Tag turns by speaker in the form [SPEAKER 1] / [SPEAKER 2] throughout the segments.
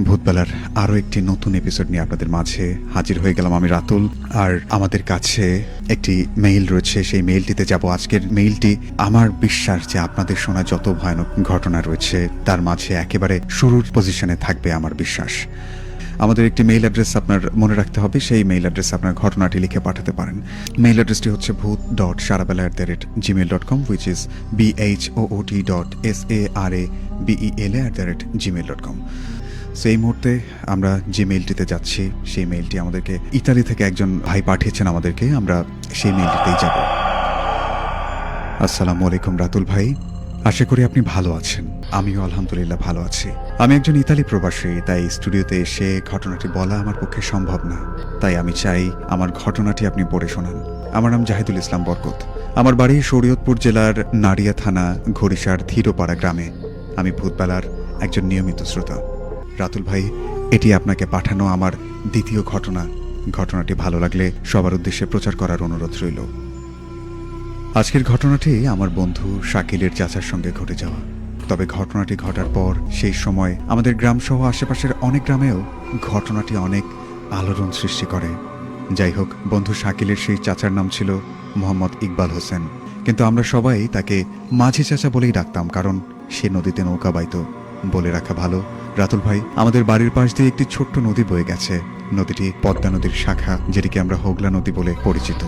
[SPEAKER 1] ভূতবেলার আরও একটি নতুন এপিসোড নিয়ে আপনাদের মাঝে হাজির হয়ে গেলাম আমি রাতুল। আর আমাদের কাছে একটি মেইল রয়েছে, সেই মেইলটিতে যাব। আজকের মেইলটি আমার বিশ্বাস যে আপনাদের শোনা যত ভয়ানক ঘটনা রয়েছে, তার মাঝে একেবারে শুরুর পজিশনে থাকবে আমার বিশ্বাস। আমাদের একটি মেইল অ্যাড্রেস আপনার মনে রাখতে হবে, সেই মেইল অ্যাড্রেস আপনার ঘটনাটি লিখে পাঠাতে পারেন। মেইল অ্যাড্রেসটি হচ্ছে Bhoot dot Sarabela at the rate Gmail dot com which is B H O O T dot S A R A B E L A at the rate Gmail dot com so এই মুহূর্তে আমরা যে মেইলটিতে যাচ্ছি, সেই মেইলটি আমাদেরকে Italy থেকে একজন ভাই পাঠিয়েছেন আমাদেরকে, আমরা সেই মেইলটিতেই যাব। আসসালামু আলাইকুম রাতুল ভাই। আশা করি আপনি ভালো আছেন। আমিও আলহামদুলিল্লাহ ভালো আছি। আমি একজন ইতালি প্রবাসী, তাই স্টুডিওতে এসে ঘটনাটি বলা আমার পক্ষে সম্ভব না। তাই আমি চাই আমার ঘটনাটি আপনি পড়ে শোনান। আমার নাম জাহিদুল ইসলাম বরকত। আমার বাড়ি শরীয়তপুর জেলার নাড়িয়া থানা ঘড়িসার ধীরপাড়া গ্রামে। আমি ভূতবেলার একজন নিয়মিত শ্রোতা। রাতুল ভাই, এটি আপনাকে পাঠানো আমার দ্বিতীয় ঘটনা। ঘটনাটি ভালো লাগলে সবার উদ্দেশ্যে প্রচার করার অনুরোধ রইল। আজকের ঘটনাটি আমার বন্ধু শাকিলের চাচার সঙ্গে ঘটে যাওয়া। তবে ঘটনাটি ঘটার পর সেই সময় আমাদের গ্রামসহ আশেপাশের অনেক গ্রামেও ঘটনাটি অনেক আলোড়ন সৃষ্টি করে। যাই হোক, বন্ধু শাকিলের সেই চাচার নাম ছিল মোহাম্মদ ইকবাল হোসেন। কিন্তু আমরা সবাই তাকে মাঝি চাচা বলেই ডাকতাম, কারণ সে নদীতে নৌকা বাইতো। বলে রাখা ভালো। রাতুল ভাই, আমাদের বাড়ির পাশ দিয়ে একটি ছোট্ট নদী বয়ে গেছে। নদীটি পদ্মা নদীর শাখা, যেটিকে আমরা হোগলা নদী বলে পরিচিত।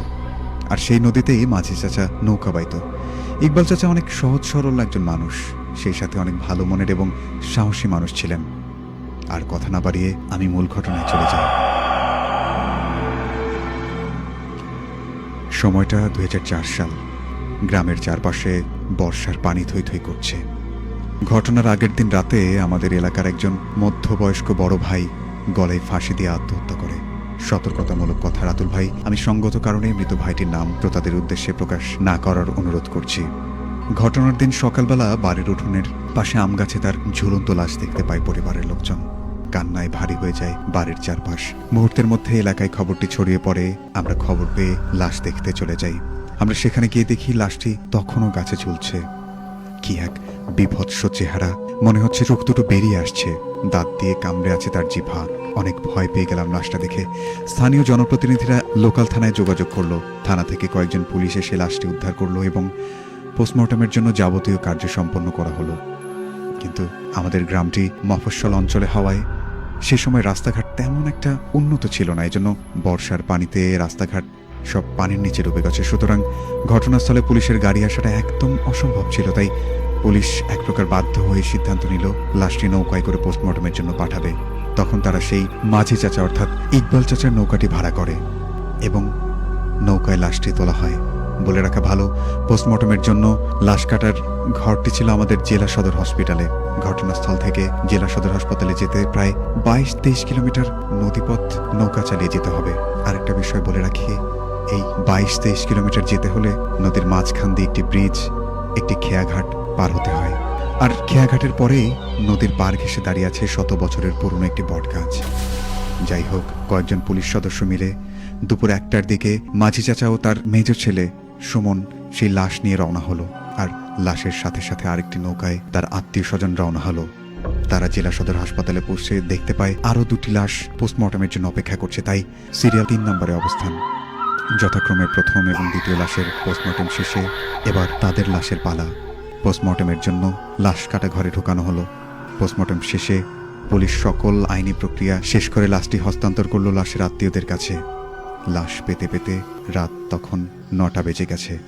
[SPEAKER 1] আর সেই নদীতেই মাঝি চাচা নৌকা বাইত। ইকবাল চাচা অনেক সহজ সরল একজন মানুষ। সেই সাথে অনেক ভালো মনের এবং সাহসী মানুষ ছিলেন। আর কথা না বাড়িয়ে আমি মূল ঘটনায় চলে যাই। সময়টা দু হাজার চার সাল। গ্রামের চারপাশে বর্ষার পানি থই থই করছে। ঘটনার আগের দিন রাতে আমাদের এলাকার একজন মধ্যবয়স্ক বড় ভাই গলায় ফাঁসি দিয়ে আত্মহত্যা করে। সতর্কতামূলক কথা, রাতুল ভাই। আমি সঙ্গত কারণে মৃত ভাইটির নাম শ্রোতাদের উদ্দেশ্যে প্রকাশ না করার অনুরোধ করছি। ঘটনার দিন সকালবেলা বাড়ির উঠোনের পাশে আম গাছে তার ঝুলন্ত লাশ দেখতে পায় পরিবারের লোকজন। কান্নায় ভারী হয়ে যায় বাড়ির চারপাশ। মুহূর্তের মধ্যে এলাকায় খবরটি ছড়িয়ে পড়ে, আমরা খবর পেয়ে লাশ দেখতে চলে যাই। আমরা সেখানে গিয়ে দেখি লাশটি তখনও গাছে ঝুলছে। কি এক বিভৎস চেহারা। মনে হচ্ছে চোখ দুটো বেরিয়ে আসছে। দাঁত দিয়ে কামড়ে আছে তার জিভা অনেক ভয় পেয়ে গেলাম লাশটা দেখে। স্থানীয় জনপ্রতিনিধিরা লোকাল থানায় যোগাযোগ করল। থানা থেকে কয়েকজন পুলিশ এসে লাশটি উদ্ধার করল এবং পোস্টমর্টমের জন্য যাবতীয় কার্য সম্পন্ন করা হলো। কিন্তু আমাদের গ্রামটি মফস্বল অঞ্চলে হওয়ায় সে সময় রাস্তাঘাট তেমন একটা উন্নত ছিল না। এজন্য বর্ষার পানিতে রাস্তাঘাট সব পানির নিচে ডুবে গেছে। সুতরাং ঘটনাস্থলে পুলিশের গাড়ি আসাটা একদম অসম্ভব ছিল। তাই পুলিশ এক প্রকার বাধ্য হয়ে সিদ্ধান্ত নিল, লাশটি নৌকায় করে পোস্টমর্টমের জন্য পাঠাবে। তখন তারা সেই মাঝি চাচা অর্থাৎ ইকবাল চাচার নৌকাটি ভাড়া করে এবং নৌকায় লাশটি তোলা হয়। বলে রাখা ভালো, পোস্টমর্টমের জন্য লাশ কাটার ঘরটি ছিল আমাদের জেলা সদর হসপিটালে। ঘটনাস্থল থেকে জেলা সদর হাসপাতালে যেতে প্রায় বাইশ তেইশ কিলোমিটার নদীপথ নৌকা চালিয়ে যেতে হবে। আরেকটা বিষয় বলে রাখি, এই বাইশ তেইশ কিলোমিটার যেতে হলে নদীর মাঝখান দিয়ে একটি ব্রিজ, একটি খেয়াঘাট পার হতে হয়। আর খেয়াঘাটের পরেই নদীর পার ঘেসে দাঁড়িয়ে আছে শত বছরের পুরনো একটি বট গাছ যাই হোক, কয়েকজন পুলিশ সদস্য মিলে দুপুর একটার দিকে মাঝি চাচা ও তার মেজ ছেলে সুমন সেই লাশ নিয়ে রওনা হলো। আর লাশের সাথে সাথে আরেকটি নৌকায় তার আত্মীয় স্বজন রওনা হলো। তারা জেলা সদর হাসপাতালে পৌঁছে দেখতে পায়, আরও দুটি লাশ পোস্টমর্টমের জন্য অপেক্ষা করছে। তাই সিরিয়াল তিন নম্বরে অবস্থান। যথাক্রমে প্রথম এবং দ্বিতীয় লাশের পোস্টমর্টম শেষে এবার তাদের লাশের পালা। পোস্টমর্টমের জন্য লাশ কাটা ঘরে ঢোকানো হলো। পোস্টমর্টম শেষে পুলিশ সকল আইনি প্রক্রিয়া শেষ করে লাশটি হস্তান্তর করল লাশের আত্মীয়দের কাছে। লাশ পেতে পেতে রাত তখন নটা বেজে গেছে।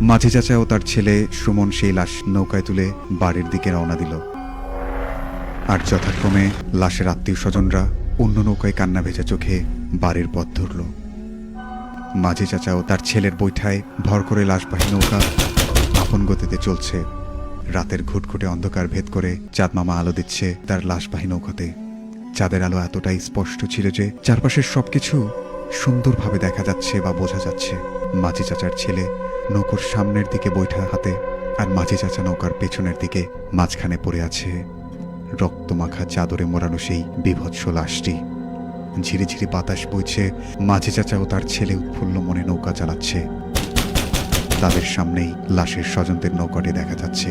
[SPEAKER 1] মাঝি চাচা ও তার ছেলে সুমন সেই লাশ নৌকায় তুলে বাড়ির দিকে রওনা দিল। আর যথাক্রমে লাশের আত্মীয় স্বজনরা অন্য নৌকায় কান্না ভেজা চোখে বাড়ির পথ ধরল। মাঝি চাচা ও তার ছেলের বৈঠায় ভর করে লাশবাহী নৌকা আপন গতিতে চলছে। রাতের ঘুটঘুটে অন্ধকার ভেদ করে চাঁদ মামা আলো দিচ্ছে তার লাশবাহী নৌকাতে। চাঁদের আলো এতটাই স্পষ্ট ছিল যে চারপাশের সবকিছু সুন্দরভাবে দেখা যাচ্ছে বা বোঝা যাচ্ছে। মাঝি চাচার ছেলে নৌকোর সামনের দিকে বৈঠা হাতে আর মাঝি চাচা নৌকার পেছনের দিকে মাঝখানে পড়ে আছে। রক্তমাখা চাদরে মোড়ানো সেই বিভৎস লাশটি। ঝিরিঝিরি বাতাস বইছে, মাঝি চাচা ও তার ছেলে উৎফুল্ল মনে নৌকা চালাচ্ছে। তাদের সামনেই লাশের স্বজনদের নৌকাটি দেখা যাচ্ছে।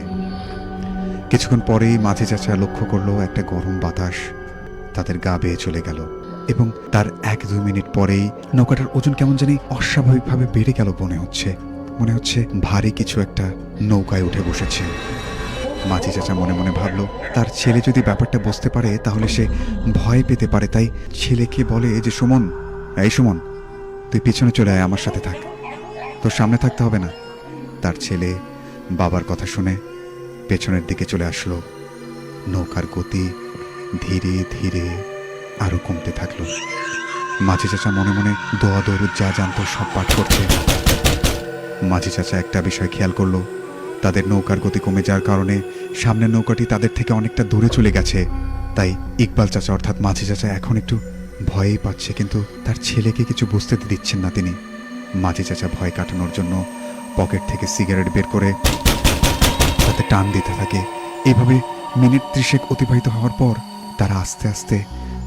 [SPEAKER 1] কিছুক্ষণ পরেই মাঝি চাচা লক্ষ্য করল একটা গরম বাতাস তাদের গা বেয়ে চলে গেল এবং তার এক দুই মিনিট পরেই নৌকাটার ওজন কেমন জানি অস্বাভাবিকভাবে বেড়ে গেল মনে হচ্ছে। মনে হচ্ছে ভারী কিছু একটা নৌকায় উঠে বসেছে। মাঝি চাচা মনে মনে ভাবলো, তার ছেলে যদি ব্যাপারটা বুঝতে পারে তাহলে সে ভয় পেতে পারে, তাই ছেলেকে বলে যে, সুমন, এই সুমন, তুই পিছনে চলে আয়, আমার সাথে থাক। তোর সামনে থাকতে হবে না। তার ছেলে বাবার কথা শুনে পেছনের দিকে চলে আসলো। নৌকার গতি ধীরে ধীরে আরও কমতে থাকল। মাঝি চাচা মনে মনে দোয়া দৌড় যা জানত সব পাঠ করছে। মাঝি চাচা একটা বিষয় খেয়াল করল, তাদের নৌকার গতি কমে যাওয়ার কারণে সামনের নৌকাটি তাদের থেকে অনেকটা দূরে চলে গেছে। তাই ইকবাল চাচা অর্থাৎ মাঝি চাচা এখন একটু ভয়ই পাচ্ছে, কিন্তু তার ছেলেকে কিছু বুঝতে দিচ্ছেন না তিনি। মাঝি চাচা ভয় কাটানোর জন্য পকেট থেকে সিগারেট বের করে তাতে টান দিতে থাকে। এইভাবে মিনিট ত্রিশেক অতিবাহিত হওয়ার পর তারা আস্তে আস্তে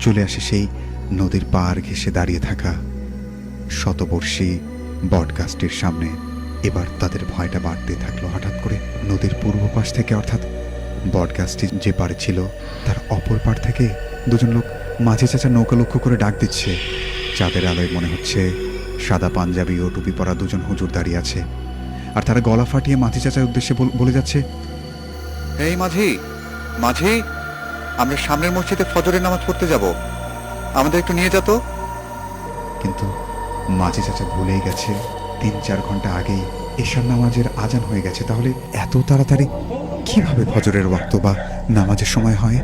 [SPEAKER 1] চলে আসে সেই নদীর পার ঘেসে দাঁড়িয়ে থাকা শতবর্ষী বটগাছটির সামনে। এবার তাদের ভয়টা বাড়তে থাকল হঠাৎ করে নদীর পূর্ব পাশ থেকে, অর্থাৎ বটগাছটি যে পাড়ে ছিল তার অপর পাড় থেকে দুজন লোক মাঝে চাচা নৌকা লক্ষ্য করে ডাক দিচ্ছে। চাঁদের আলোয় মনে হচ্ছে সাদা পাঞ্জাবি ও টুপি পরা দুজন হুজুর দাঁড়িয়ে আছে। আর তারা গলা ফাটিয়ে মাঝি চাচার উদ্দেশ্যে বলে যাচ্ছে
[SPEAKER 2] এই মাঝি মাঝি আমরা সামনের মসজিদে ফজরের নামাজ পড়তে যাব। আমাদের একটু নিয়ে যেত
[SPEAKER 1] কিন্তু মাঝি চাচা ভুলেই গেছে তিন চার ঘণ্টা আগেই এশার নামাজের আজান হয়ে গেছে। তাহলে এত তাড়াতাড়ি কীভাবে ফজরের ওয়াক্ত বা নামাজের সময় হয়?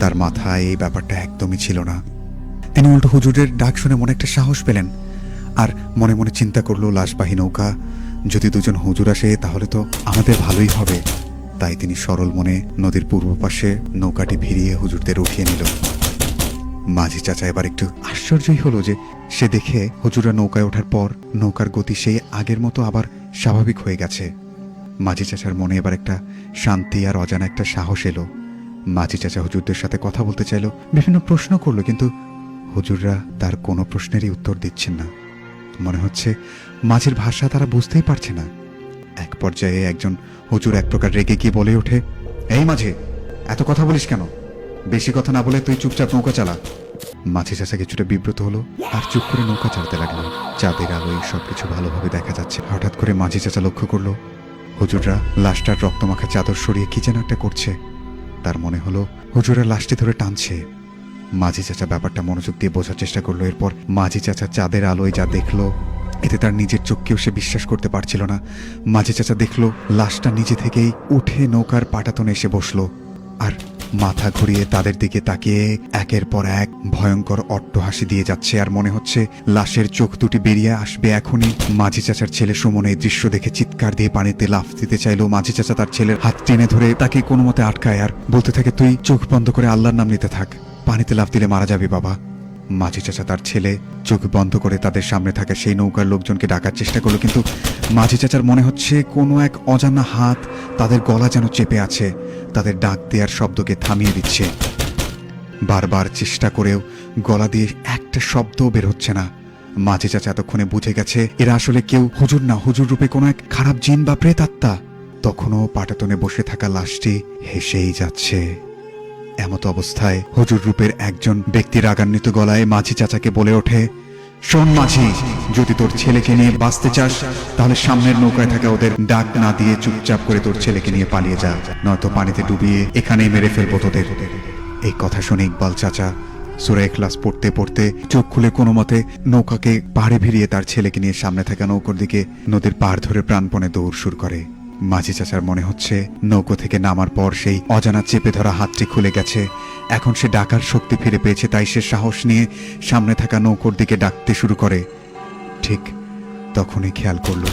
[SPEAKER 1] তার মাথায় এই ব্যাপারটা একদমই ছিল না। তিনি উল্টো হুজুরের ডাক শুনে মনে একটা সাহস পেলেন আর মনে মনে চিন্তা করল লাশবাহী নৌকা যদি দুজন হুজুর আসে, তাহলে তো আমাদের ভালোই হবে। তাই তিনি সরল মনে নদীর পূর্ব পাশে নৌকাটি ভিড়িয়ে হুজুরদের উঠিয়ে নিল। মাঝি চাচা এবার একটু আশ্চর্যই হলো যে সে দেখে হুজুরা নৌকায় ওঠার পর নৌকার গতি সেই আগের মতো আবার স্বাভাবিক হয়ে গেছে। মাঝি চাচার মনে এবার একটা শান্তি আর অজানা একটা সাহস এলো। মাঝি চাচা হুজুরদের সাথে কথা বলতে চাইলো, বিভিন্ন প্রশ্ন করল, কিন্তু হুজুররা তার কোনো প্রশ্নেরই উত্তর দিচ্ছেন না। মনে হচ্ছে মাঝির ভাষা তারা বুঝতেই পারছে না। এক পর্যায়ে একজন হুজুর এক প্রকার রেগে গিয়ে বলে ওঠে, এই মাঝে, এত কথা বলিস কেন? বেশি কথা না বলে তুই চুপচাপ নৌকা চালা। মাঝি চাচা কিছুটা বিব্রত হলো আর চুপ করে নৌকা চালাতে লাগল। চাঁদের আলোয় সবকিছু ভালোভাবে দেখা যাচ্ছে। হঠাৎ করে মাঝি চাচা লক্ষ্য করল, হুজুররা লাশটার রক্তমাখা চাদর সরিয়ে কি যেন একটা করছে। তার মনে হলো হুজুরা লাশটি ধরে টানছে। মাঝি চাচা ব্যাপারটা মনোযোগ দিয়ে বোঝার চেষ্টা করল। এরপর মাঝি চাচা চাঁদের আলোয় যা দেখল, এতে তার নিজের চোখকেও সে বিশ্বাস করতে পারছিল না। মাঝি চাচা দেখল, লাশটা নিজে থেকেই উঠে নৌকার পাটাতনে এসে বসল আর মাথা ঘুরিয়ে তাদের দিকে তাকিয়ে একের পর এক ভয়ঙ্কর অট্টহাসি দিয়ে যাচ্ছে। আর মনে হচ্ছে লাশের চোখ দুটি বেরিয়ে আসবে এখনই। মাঝি চাচার ছেলে সুমন এই দৃশ্য দেখে চিৎকার দিয়ে পানিতে লাফ দিতে চাইলো। মাঝি চাচা তার ছেলের হাত টেনে ধরে তাকে কোনো মতে আটকায়। আর বলতে থাকে, তুই চোখ বন্ধ করে আল্লাহর নাম নিতে থাক। পানিতে লাফ দিলে মারা যাবে বাবা। মাঝি চাচা তার ছেলে চোখ বন্ধ করে তাদের সামনে থাকা। সেই নৌকার লোকজনকে ডাকার চেষ্টা করল, কিন্তু মাঝি চাচার মনে হচ্ছে কোনো এক অজানা হাত তাদের গলা যেন চেপে আছে। তাদের ডাক দেওয়ার শব্দকে থামিয়ে দিচ্ছে। বারবার চেষ্টা করেও গলা দিয়ে একটা শব্দও বের হচ্ছে না। মাঝি চাচা এতক্ষণে বুঝে গেছে, এরা আসলে কেউ হুজুর না। হুজুর রূপে কোনো এক খারাপ জিন বা প্রেতাত্মা। তখনও পাটাতনে বসে থাকা লাশটি হেসেই যাচ্ছে। এমত অবস্থায় হুজুর রূপের একজন ব্যক্তি রাগান্বিত গলায় মাঝি চাচাকে বলে ওঠে, শোন মাঝি, যদি তোর ছেলেকে নিয়ে বাঁচতে চাস, তাহলে সামনের নৌকায় থাকা ওদের ডাক না দিয়ে চুপচাপ করে তোর ছেলেকে নিয়ে পালিয়ে যা, নয়তো পানিতে ডুবিয়ে এখানেই মেরে ফেলব তোদের। এই কথা শুনে ইকবাল চাচা সুরে ক্লাস পড়তে পড়তে চোখ খুলে কোনো মতে নৌকাকে পাড়ে ভিড়িয়ে তার ছেলেকে নিয়ে সামনে থাকা নৌকোর দিকে নদীর পাড় ধরে প্রাণপণে দৌড় শুরু করে। মাঝি চাচার মনে হচ্ছে নৌকো থেকে নামার পর সেই অজানা চেপে ধরা হাতটি খুলে গেছে। এখন সে ডাকার শক্তি ফিরে পেয়েছে, তাই সে সাহস নিয়ে সামনে থাকা নৌকোর দিকে ডাকতে শুরু করে। ঠিক তখনই খেয়াল করল,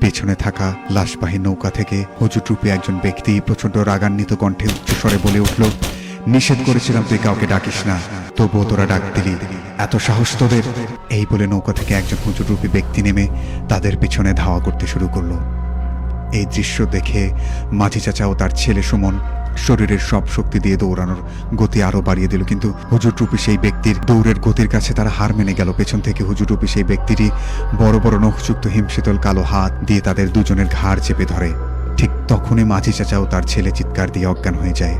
[SPEAKER 1] পেছনে থাকা লাশবাহী নৌকা থেকে হুজুর রূপে একজন ব্যক্তি প্রচণ্ড রাগান্বিত কণ্ঠে উচ্চস্বরে বলে উঠল, নিষেধ করেছিলাম তুই কাউকে ডাকিস না, তবুও তোরা ডাক দিলি। এত সাহস তোদের? এই বলে নৌকা থেকে একজন হুজুর রূপী ব্যক্তি নেমে তাদের পিছনে ধাওয়া করতে শুরু করল। এই দৃশ্য দেখে মাঝি চাচা ও তার ছেলে সুমন শরীরের সব শক্তি দিয়ে দৌড়ানোর গতি আরও বাড়িয়ে দিল। কিন্তু হুজুর টুপি সেই ব্যক্তির দৌড়ের গতির কাছে তারা হার মেনে গেল। পেছন থেকে হুজুর টুপি সেই ব্যক্তিটি বড় বড় নখযুক্ত হিমশীতল কালো হাত দিয়ে তাদের দুজনের ঘাড় চেপে ধরে। ঠিক তখনই মাঝি চাচা ও তার ছেলে চিৎকার দিয়ে অজ্ঞান হয়ে যায়।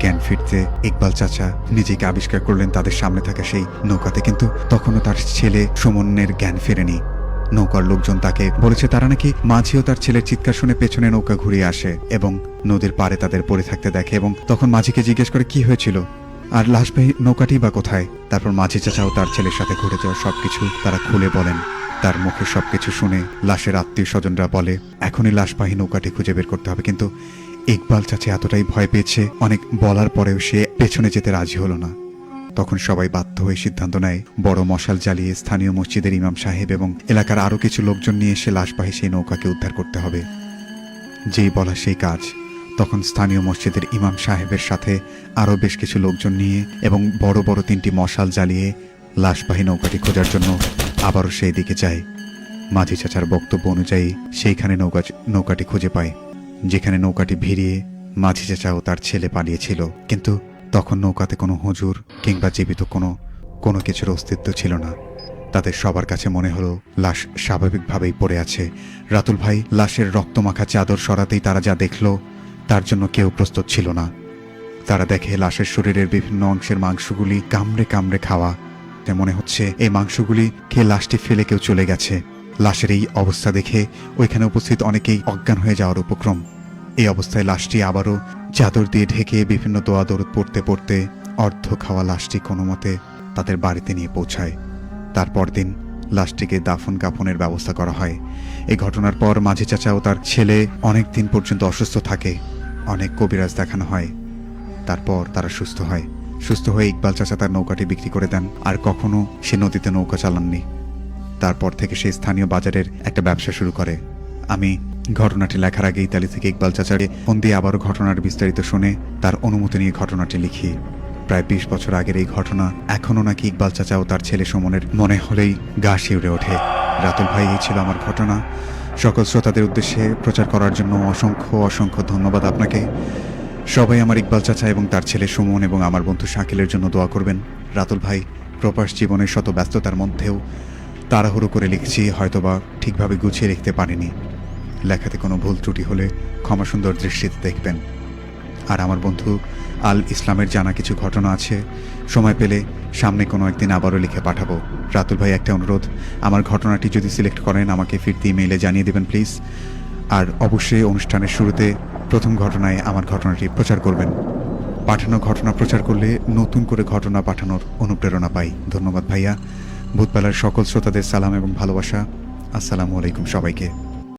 [SPEAKER 1] জ্ঞান ফিরতে ইকবাল চাচা নিজেকে আবিষ্কার করলেন তাদের সামনে থাকা সেই নৌকাতে। কিন্তু তখনও তার ছেলে সুমনের জ্ঞান ফেরেনি। নৌকার লোকজন তাকে বলেছে, তারা নাকি মাঝিও তার ছেলের চিৎকার শুনে পেছনে নৌকা ঘুরিয়ে আসে এবং নদীর পাড়ে তাদের পড়ে থাকতে দেখে এবং তখন মাঝিকে জিজ্ঞেস করে, কি হয়েছিল? আর লাশবাহী নৌকাটি বা কোথায়? তারপর মাঝি চাচাও তার ছেলের সাথে ঘটে যাওয়া সবকিছু তারা খুলে বলেন। তার মুখে সবকিছু শুনে লাশের আত্মীয় স্বজনরা বলে, এখনই লাশবাহী নৌকাটি খুঁজে বের করতে হবে। কিন্তু ইকবাল চাচা এতটাই ভয় পেয়েছে, অনেক বলার পরেও সে পেছনে যেতে রাজি হলো না। তখন সবাই বাধ্য হয়ে সিদ্ধান্ত নেয়, বড় মশাল জ্বালিয়ে স্থানীয় মসজিদের ইমাম সাহেব এবং এলাকার আরও কিছু লোকজন নিয়ে এসে লাশবাহী সেই নৌকাকে উদ্ধার করতে হবে। যেই বলা সেই কাজ। তখন স্থানীয় মসজিদের ইমাম সাহেবের সাথে আরও বেশ কিছু লোকজন নিয়ে এবং বড় বড় তিনটি মশাল জ্বালিয়ে লাশবাহী নৌকাটি খোঁজার জন্য আবারও সেই দিকে যায়। মাঝি চাচার বক্তব্য অনুযায়ী সেইখানে নৌকা নৌকাটি খুঁজে পায়, যেখানে নৌকাটি ভিড়িয়ে মাঝি চাচা ও তার ছেলে পালিয়েছিল। কিন্তু তখন নৌকাতে কোনো হুজুর কিংবা জীবিত কোনো কোনো কিছুর অস্তিত্ব ছিল না। তাদের সবার কাছে মনে হলো, লাশ স্বাভাবিকভাবেই পড়ে আছে। রাতুল ভাই লাশের রক্তমাখা চাদর সরাতেই তারা যা দেখল, তার জন্য কেউ প্রস্তুত ছিল না। তারা দেখে লাশের শরীরের বিভিন্ন অংশের মাংসগুলি কামড়ে কামড়ে খাওয়া। মনে হচ্ছে, এই মাংসগুলি খেয়ে লাশটি ফেলে কেউ চলে গেছে। লাশের এই অবস্থা দেখে ওইখানে উপস্থিত অনেকেই অজ্ঞান হয়ে যাওয়ার উপক্রম। এই অবস্থায় লাশটি আবারও চাদর দিয়ে ঢেকে বিভিন্ন দোয়া দরদ পড়তে পড়তে অর্ধ খাওয়া লাশটি কোনো মতে তাদের বাড়িতে নিয়ে পৌঁছায়। তারপর দিন লাশটিকে দাফন কাফনের ব্যবস্থা করা হয়। এই ঘটনার পর মাঝি চাচা ও তার ছেলে অনেক দিন পর্যন্ত অসুস্থ থাকে। অনেক কবিরাজ দেখানো হয়। তারপর তারা সুস্থ হয়। সুস্থ হয়ে ইকবাল চাচা তার নৌকাটি বিক্রি করে দেন। আর কখনো সে নদীতে নৌকা চালাননি। তারপর থেকে সে স্থানীয় বাজারের একটা ব্যবসা শুরু করে। আমি ঘটনাটি লেখার আগে ইতালি থেকে ইকবাল চাচাকে ফোন দিয়ে আবারও ঘটনার বিস্তারিত শুনে তার অনুমতি নিয়ে ঘটনাটি লিখি। প্রায় বিশ বছর আগের এই ঘটনা এখনও নাকি ইকবাল চাচা ও তার ছেলে সুমনের মনে হলেই গা শিউরে ওঠে। রাতুল ভাই, এই ছিল আমার ঘটনা। সকল শ্রোতাদের উদ্দেশ্যে প্রচার করার জন্য অসংখ্য অসংখ্য ধন্যবাদ আপনাকে। সবাই আমার ইকবাল চাচা এবং তার ছেলে সুমন এবং আমার বন্ধু শাকিলের জন্য দোয়া করবেন। রাতুল ভাই, প্রবাস জীবনের শত ব্যস্ততার মধ্যেও তাড়াহুড়ো করে লিখছি, হয়তোবা ঠিকভাবে গুছিয়ে লিখতে পারিনি। লেখাতে কোনো ভুল ত্রুটি হলে ক্ষমা সুন্দর দৃষ্টিতে দেখবেন। আর আমার বন্ধু আল ইসলামের জানা কিছু ঘটনা আছে, সময় পেলে সামনে কোনো একদিন আবারও লিখে পাঠাবো। রাতুল ভাই, একটা অনুরোধ, আমার ঘটনাটি যদি সিলেক্ট করেন, আমাকে ফিরতি ইমেইলে জানিয়ে দেবেন, প্লিজ। আর অবশ্যই অনুষ্ঠানের শুরুতে প্রথম ঘটনায় আমার ঘটনাটি প্রচার করবেন। পাঠানো ঘটনা প্রচার করলে নতুন করে ঘটনা পাঠানোর অনুপ্রেরণা পাই। ধন্যবাদ ভাইয়া। ভূতবেলার সকল শ্রোতাদের সালাম এবং ভালোবাসা। আসসালামু আলাইকুম সবাইকে।